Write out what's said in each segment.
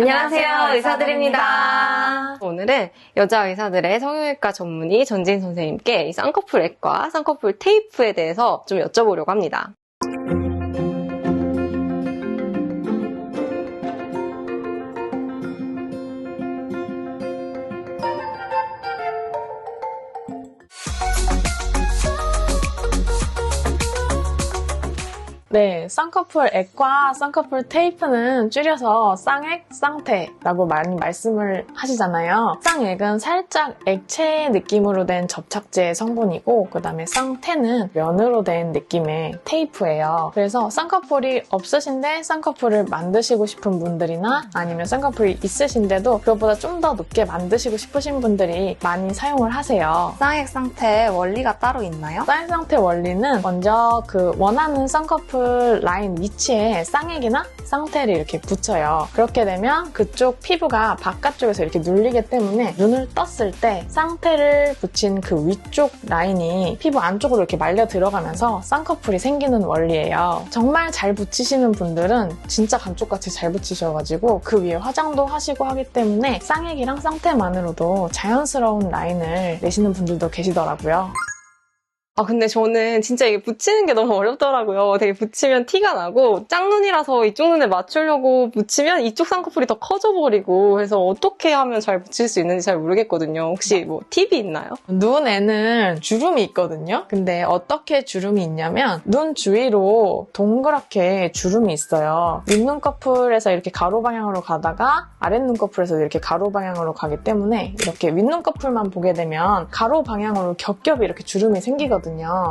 안녕하세요, 의사들입니다. 오늘은 여자 의사들의 성형외과 전문의 전진 선생님께 이 쌍꺼풀 액과 쌍꺼풀 테이프에 대해서 좀 여쭤보려고 합니다. 네, 쌍꺼풀 액과 쌍꺼풀 테이프는 줄여서 쌍액, 쌍태라고 많이 말씀을 하시잖아요. 쌍액은 살짝 액체 느낌으로 된 접착제 성분이고 그 다음에 쌍태는 면으로 된 느낌의 테이프예요. 그래서 쌍꺼풀이 없으신데 쌍꺼풀을 만드시고 싶은 분들이나 아니면 쌍꺼풀이 있으신데도 그것보다 좀 더 높게 만드시고 싶으신 분들이 많이 사용을 하세요. 쌍액 쌍태 원리가 따로 있나요? 쌍 상태 원리는 먼저 그 원하는 쌍꺼풀 라인 위치에 쌍액이나 쌍태를 이렇게 붙여요. 그렇게 되면 그쪽 피부가 바깥쪽에서 이렇게 눌리기 때문에 눈을 떴을 때 쌍태를 붙인 그 위쪽 라인이 피부 안쪽으로 이렇게 말려 들어가면서 쌍꺼풀이 생기는 원리예요. 정말 잘 붙이시는 분들은 진짜 감쪽같이 잘 붙이셔가지고 그 위에 화장도 하시고 하기 때문에 쌍액이랑 쌍태만으로도 자연스러운 라인을 내시는 분들도 계시더라고요. 아, 근데 저는 진짜 이게 붙이는 게 너무 어렵더라고요. 되게 붙이면 티가 나고, 짝눈이라서 이쪽 눈에 맞추려고 붙이면 이쪽 쌍꺼풀이 더 커져버리고, 그래서 어떻게 하면 잘 붙일 수 있는지 잘 모르겠거든요. 혹시 뭐 팁이 있나요? 눈 에는 주름이 있거든요. 근데 어떻게 주름이 있냐면 눈 주위로 동그랗게 주름이 있어요. 윗눈꺼풀에서 이렇게 가로 방향으로 가다가 아랫눈꺼풀에서 이렇게 가로 방향으로 가기 때문에 이렇게 윗눈꺼풀만 보게 되면 가로 방향으로 겹겹이 이렇게 주름이 생기거든요.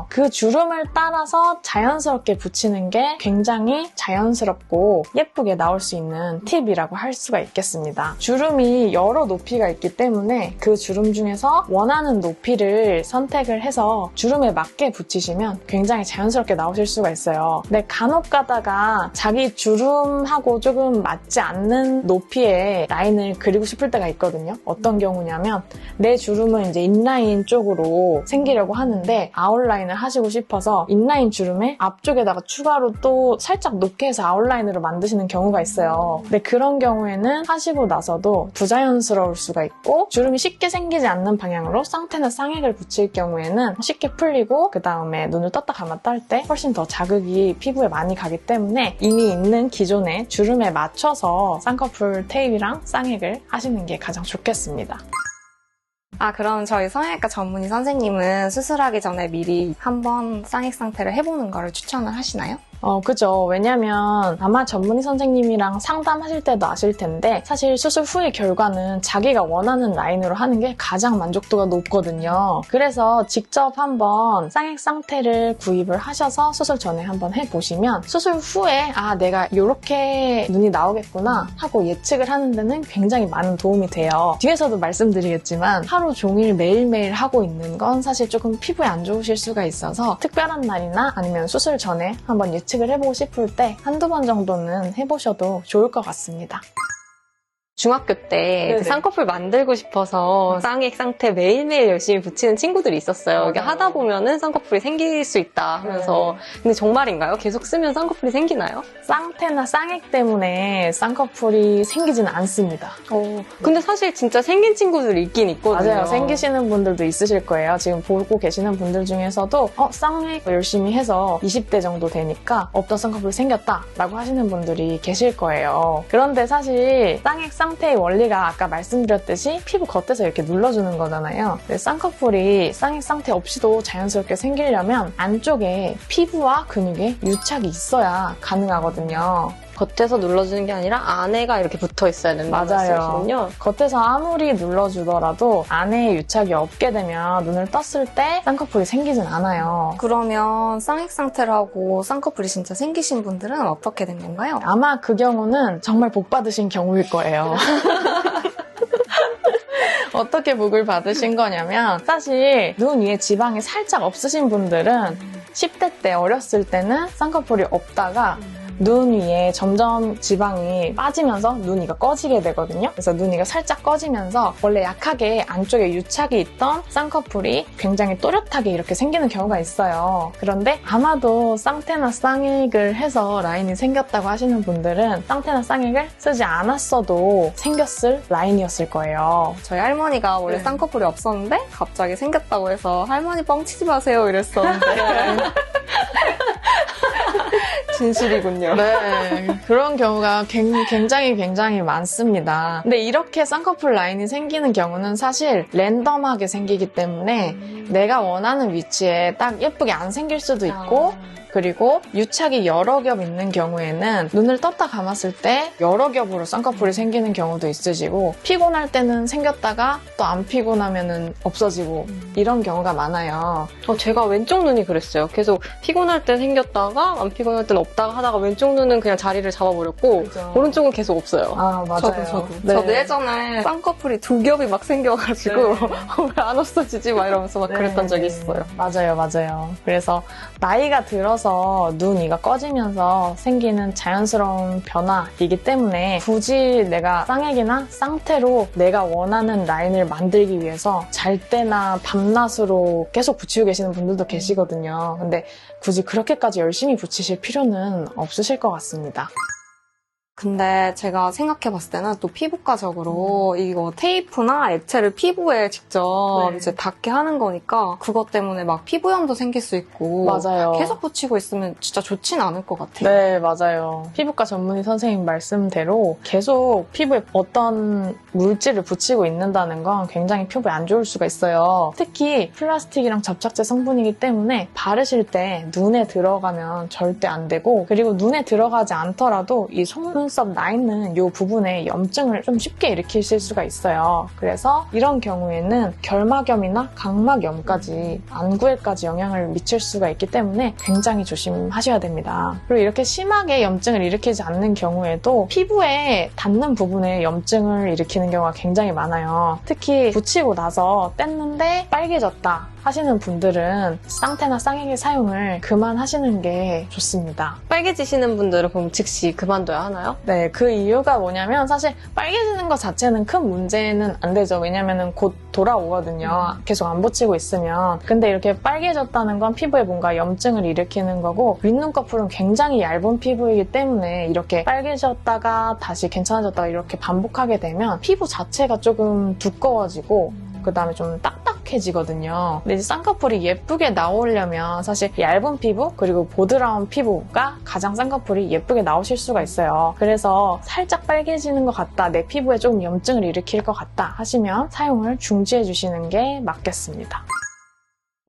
그 주름을 따라서 자연스럽게 붙이는 게 굉장히 자연스럽고 예쁘게 나올 수 있는 팁이라고 할 수가 있겠습니다. 주름이 여러 높이가 있기 때문에 그 주름 중에서 원하는 높이를 선택을 해서 주름에 맞게 붙이시면 굉장히 자연스럽게 나오실 수가 있어요. 근데 간혹 가다가 자기 주름하고 조금 맞지 않는 높이의 라인을 그리고 싶을 때가 있거든요. 어떤 경우냐면 내 주름은 이제 인라인 쪽으로 생기려고 하는데 아웃라인을 하시고 싶어서 인라인 주름에 앞쪽에다가 추가로 또 살짝 높게 해서 아웃라인으로 만드시는 경우가 있어요. 근데 그런 경우에는 하시고 나서도 부자연스러울 수가 있고 주름이 쉽게 생기지 않는 방향으로 쌍태나 쌍액을 붙일 경우에는 쉽게 풀리고 그 다음에 눈을 떴다 감았다 할 때 훨씬 더 자극이 피부에 많이 가기 때문에 이미 있는 기존의 주름에 맞춰서 쌍꺼풀 테이프랑 쌍액을 하시는 게 가장 좋겠습니다. 아, 그럼 저희 성형외과 전문의 선생님은 수술하기 전에 미리 한번 쌍액 상태를 해보는 거를 추천을 하시나요? 어, 그죠. 왜냐면 아마 전문의 선생님이랑 상담하실 때도 아실 텐데 사실 수술 후의 결과는 자기가 원하는 라인으로 하는 게 가장 만족도가 높거든요. 그래서 직접 한번 쌍액 쌍태를 구입을 하셔서 수술 전에 한번 해보시면 수술 후에 아, 내가 이렇게 눈이 나오겠구나 하고 예측을 하는 데는 굉장히 많은 도움이 돼요. 뒤에서도 말씀드리겠지만 하루 종일 매일매일 하고 있는 건 사실 조금 피부에 안 좋으실 수가 있어서 특별한 날이나 아니면 수술 전에 한번 예측 예측을 해보고 싶을 때 한두 번 정도는 해보셔도 좋을 것 같습니다. 중학교 때. 그 쌍꺼풀 만들고 싶어서 쌍액 쌍태 매일매일 열심히 붙이는 친구들이 있었어요. 이게. 하다 보면은 쌍꺼풀이 생길 수 있다 하면서. 근데 정말인가요? 계속 쓰면 쌍꺼풀이 생기나요? 쌍태나 쌍액 때문에 쌍꺼풀이 생기지는 않습니다. 어, 근데 사실 진짜 생긴 친구들이 있긴 있거든요. 맞아요. 생기시는 분들도 있으실 거예요. 지금 보고 계시는 분들 중에서도 어, 쌍액 열심히 해서 20대 정도 되니까 없던 쌍꺼풀이 생겼다 라고 하시는 분들이 계실 거예요. 그런데 사실 쌍액 쌍 태의 원리가 아까 말씀드렸듯이 피부 겉에서 이렇게 눌러주는 거잖아요. 쌍꺼풀이 쌍액 쌍태 없이도 자연스럽게 생기려면 안쪽에 피부와 근육에 유착이 있어야 가능하거든요. 겉에서 눌러주는 게 아니라 안에가 이렇게 붙어 있어야 된다는. 말씀이시군요. 겉에서 아무리 눌러주더라도 안에 유착이 없게 되면 눈을 떴을 때 쌍꺼풀이 생기진 않아요. 그러면 쌍액 상태를 하고 쌍꺼풀이 진짜 생기신 분들은 어떻게 된 건가요? 아마 그 경우는 정말 복 받으신 경우일 거예요. 어떻게 복을 받으신 거냐면 사실 눈 위에 지방이 살짝 없으신 분들은 10대 때 어렸을 때는 쌍꺼풀이 없다가 눈 위에 점점 지방이 빠지면서 눈 위가 꺼지게 되거든요. 그래서 눈 위가 살짝 꺼지면서 원래 약하게 안쪽에 유착이 있던 쌍꺼풀이 굉장히 또렷하게 이렇게 생기는 경우가 있어요. 그런데 아마도 쌍태나 쌍액을 해서 라인이 생겼다고 하시는 분들은 쌍태나 쌍액을 쓰지 않았어도 생겼을 라인이었을 거예요. 저희 할머니가 원래 네. 쌍꺼풀이 없었는데 갑자기 생겼다고 해서 할머니 뻥치지 마세요 이랬었는데 진실이군요. 네, 그런 경우가 굉- 굉장히 굉장히 많습니다. 근데 이렇게 쌍꺼풀 라인이 생기는 경우는 사실 랜덤하게 생기기 때문에 내가 원하는 위치에 딱 예쁘게 안 생길 수도 있고 그리고 유착이 여러 겹 있는 경우에는 눈을 떴다 감았을 때 여러 겹으로 쌍꺼풀이 생기는 경우도 있으시고 피곤할 때는 생겼다가 또 안 피곤하면은 없어지고 이런 경우가 많아요. 어, 제가 왼쪽 눈이 그랬어요. 계속 피곤할 때 생겼다가 안 피곤할 땐 없다가 하다가 왼쪽 눈은 그냥 자리를 잡아버렸고 그죠. 오른쪽은 계속 없어요. 아 맞아요. 저도 저도. 네. 저도 예전에 쌍꺼풀이 두 겹이 막 생겨가지고 네. 왜안 없어지지 막 이러면서 막 그랬던 적이 있어요. 맞아요, 맞아요. 그래서 나이가 들어서 눈 위가 꺼지면서 생기는 자연스러운 변화이기 때문에 굳이 내가 쌍액이나 쌍태로 내가 원하는 라인을 만들기 위해서 잘 때나 밤낮으로 계속 붙이고 계시는 분들도 계시거든요. 근데 굳이 그렇게까지 열심히 붙이실 필요는 없으실 것 같습니다. 근데 제가 생각해 봤을 때는 또 피부과적으로 이거 테이프나 액체를 피부에 직접 네. 이제 닿게 하는 거니까 그것 때문에 막 피부염도 생길 수 있고 맞아요. 계속 붙이고 있으면 진짜 좋진 않을 것 같아요. 네, 맞아요. 피부과 전문의 선생님 말씀대로 계속 피부에 어떤 물질을 붙이고 있는다는 건 굉장히 피부에 안 좋을 수가 있어요. 특히 플라스틱이랑 접착제 성분이기 때문에 바르실 때 눈에 들어가면 절대 안 되고 그리고 눈에 들어가지 않더라도 이 속눈썹 나 있는 이 부분에 염증을 좀 쉽게 일으키실 수가 있어요. 그래서 이런 경우에는 결막염이나 각막염까지 안구에까지 영향을 미칠 수가 있기 때문에 굉장히 조심하셔야 됩니다. 그리고 이렇게 심하게 염증을 일으키지 않는 경우에도 피부에 닿는 부분에 염증을 일으키는 경우가 굉장히 많아요. 특히 붙이고 나서 뗐는데 빨개졌다 하시는 분들은 쌍태나 쌍액의 사용을 그만하시는 게 좋습니다. 빨개지시는 분들은 그럼 즉시 그만둬야 하나요? 네, 그 이유가 뭐냐면 사실 빨개지는 것 자체는 큰 문제는 안 되죠. 왜냐면은 곧 돌아오거든요. 계속 안 붙이고 있으면. 근데 이렇게 빨개졌다는 건 피부에 뭔가 염증을 일으키는 거고 윗눈꺼풀은 굉장히 얇은 피부이기 때문에 이렇게 빨개졌다가 다시 괜찮아졌다가 이렇게 반복하게 되면 피부 자체가 조금 두꺼워지고 그 다음에 좀 딱딱해지거든요. 근데 이제 쌍꺼풀이 예쁘게 나오려면 사실 얇은 피부 그리고 보드라운 피부가 가장 쌍꺼풀이 예쁘게 나오실 수가 있어요. 그래서 살짝 빨개지는 것 같다, 내 피부에 조금 염증을 일으킬 것 같다 하시면 사용을 중지해 주시는 게 맞겠습니다.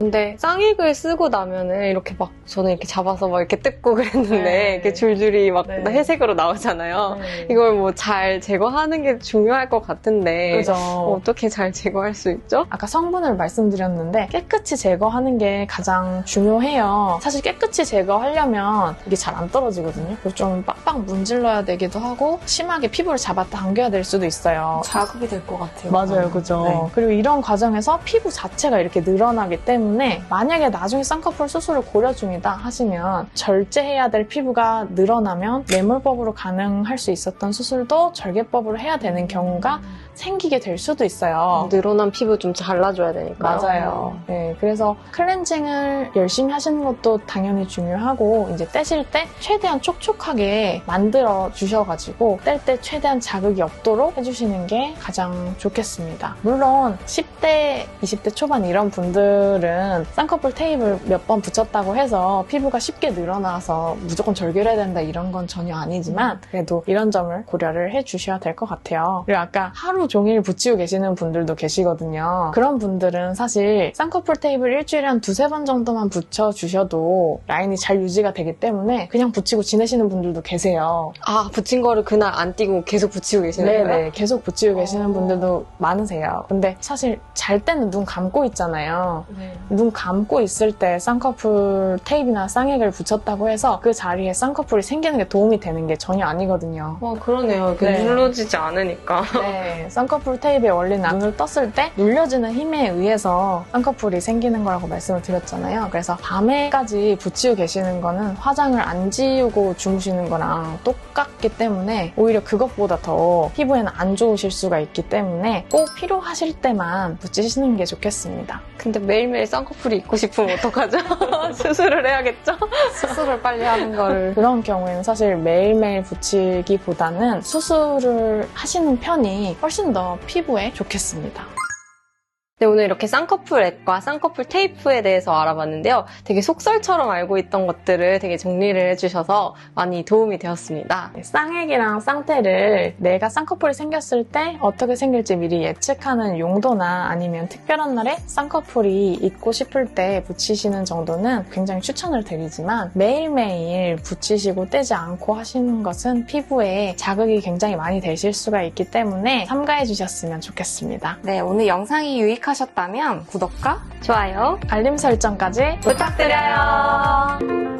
근데 쌍액을 쓰고 나면은 이렇게 막 저는 이렇게 잡아서 막 이렇게 뜯고 그랬는데 네. 이렇게 줄줄이 막 네. 회색으로 나오잖아요. 이걸 뭐 잘 제거하는 게 중요할 것 같은데 그죠. 어떻게 잘 제거할 수 있죠? 아까 성분을 말씀드렸는데 깨끗이 제거하는 게 가장 중요해요. 사실 깨끗이 제거하려면 이게 잘 안 떨어지거든요. 좀 빡빡 문질러야 되기도 하고 심하게 피부를 잡아 당겨야 될 수도 있어요. 자극이 될 것 같아요. 맞아요, 그죠. 네. 그리고 이런 과정에서 피부 자체가 이렇게 늘어나기 때문에 만약에 나중에 쌍꺼풀 수술을 고려 중이다 하시면 절제해야 될 피부가 늘어나면 매몰법으로 가능할 수 있었던 수술도 절개법으로 해야 되는 경우가 생기게 될 수도 있어요. 늘어난 피부 좀 잘라줘야 되니까. 맞아요. 네, 그래서 클렌징을 열심히 하시는 것도 당연히 중요하고 이제 떼실 때 최대한 촉촉하게 만들어 주셔가지고 뗄 때 최대한 자극이 없도록 해주시는 게 가장 좋겠습니다. 물론 10대, 20대 초반 이런 분들은 쌍꺼풀 테이프를 몇번 붙였다고 해서 피부가 쉽게 늘어나서 무조건 절개를 해야 된다 이런 건 전혀 아니지만 그래도 이런 점을 고려를 해주셔야 될 것 같아요. 그리고 아까 하루 종일 붙이고 계시는 분들도 계시거든요. 그런 분들은 사실 쌍꺼풀 테이프를 일주일에 한 두세 번 정도만 붙여주셔도 라인이 잘 유지가 되기 때문에 그냥 붙이고 지내시는 분들도 계세요. 아 붙인 거를 그날 안 띄고 계속 붙이고 계시는 거예요? 네네. 계속 붙이고 어. 계시는 분들도 많으세요. 근데 사실 잘 때는 눈 감고 있잖아요. 네. 눈 감고 있을 때 쌍꺼풀 테이프나 쌍액을 붙였다고 해서 그 자리에 쌍꺼풀이 생기는 게 도움이 되는 게 전혀 아니거든요. 와, 그러네요. 이렇게 네. 눌러지지 않으니까. 네, 쌍꺼풀 테이프의 원리는 눈을 떴을 때 눌려지는 힘에 의해서 쌍꺼풀이 생기는 거라고 말씀을 드렸잖아요. 그래서 밤에까지 붙이고 계시는 거는 화장을 안 지우고 주무시는 거랑 똑같기 때문에 오히려 그것보다 더 피부에는 안 좋으실 수가 있기 때문에 꼭 필요하실 때만 붙이시는 게 좋겠습니다. 근데 매일매일 쌍꺼풀이 있고 싶으면 어떡하죠? 수술을 해야겠죠? 수술을 빨리 하는 거를 그런 경우에는 사실 매일매일 붙이기보다는 수술을 하시는 편이 훨씬 더 피부에 좋겠습니다. 네, 오늘 이렇게 쌍꺼풀 앱과 쌍꺼풀 테이프에 대해서 알아봤는데요. 되게 속설처럼 알고 있던 것들을 되게 정리를 해주셔서 많이 도움이 되었습니다. 쌍액이랑 쌍테를 내가 쌍꺼풀이 생겼을 때 어떻게 생길지 미리 예측하는 용도나 아니면 특별한 날에 쌍꺼풀이 있고 싶을 때 붙이시는 정도는 굉장히 추천을 드리지만 매일매일 붙이시고 떼지 않고 하시는 것은 피부에 자극이 굉장히 많이 되실 수가 있기 때문에 삼가해 주셨으면 좋겠습니다. 네, 오늘 영상이 유익하셨다면 구독과 좋아요. 알림 설정까지 부탁드려요.